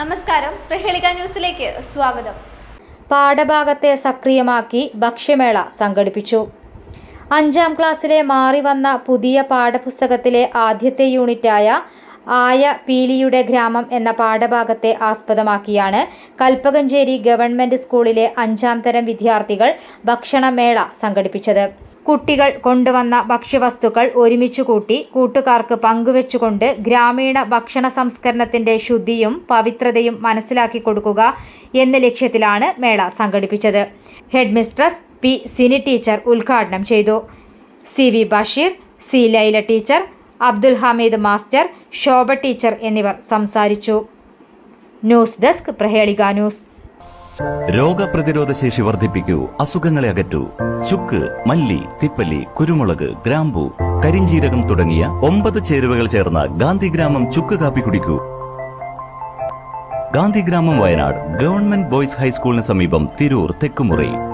നമസ്കാരം. പ്രഹേളിക ന്യൂസിലേക്ക് സ്വാഗതം. പാഠഭാഗത്തെ സക്രിയമാക്കി ഭക്ഷ്യമേള സംഘടിപ്പിച്ചു. അഞ്ചാം ക്ലാസ്സിലെ മാറി വന്ന പുതിയ പാഠപുസ്തകത്തിലെ ആദ്യത്തെ യൂണിറ്റായ ആയ പീലിയുടെ ഗ്രാമം എന്ന പാഠഭാഗത്തെ ആസ്പദമാക്കിയാണ് കൽപ്പകഞ്ചേരി ഗവൺമെന്റ് സ്കൂളിലെ അഞ്ചാം തരം വിദ്യാർത്ഥികൾ ഭക്ഷണമേള സംഘടിപ്പിച്ചത്. കുട്ടികൾ കൊണ്ടുവന്ന ഭക്ഷ്യവസ്തുക്കൾ ഒരുമിച്ച് കൂട്ടി കൂട്ടുകാർക്ക് പങ്കുവെച്ചുകൊണ്ട് ഗ്രാമീണ ഭക്ഷണ സംസ്കരണത്തിന്റെ ശുദ്ധിയും പവിത്രതയും മനസ്സിലാക്കി കൊടുക്കുക എന്ന ലക്ഷ്യത്തിലാണ് മേള സംഘടിപ്പിച്ചത്. Head mistress P Sini teacher ഉദ്ഘാടനം ചെയ്തു. C V Basheer C Laila teacher Abdul Hameed master Shobha teacher എന്നിവർ സംസാരിച്ചു. News desk Prahelika news. രോഗപ്രതിരോധ ശേഷി വർദ്ധിപ്പിക്കൂ അസുഖങ്ങളെ അകറ്റൂ. ചുക്ക് മല്ലി തിപ്പല്ലി കുരുമുളക് ഗ്രാമ്പു കരിഞ്ചീരകം തുടങ്ങിയ ഒമ്പത് ചേരുവകൾ ചേർന്ന ഗാന്ധിഗ്രാമം ചുക്ക് കാപ്പി കുടിക്കൂ. ഗാന്ധിഗ്രാമം വയനാട് ഗവൺമെന്റ് ബോയ്സ് ഹൈസ്കൂളിന് സമീപം തിരൂർ തെക്കുമുറി.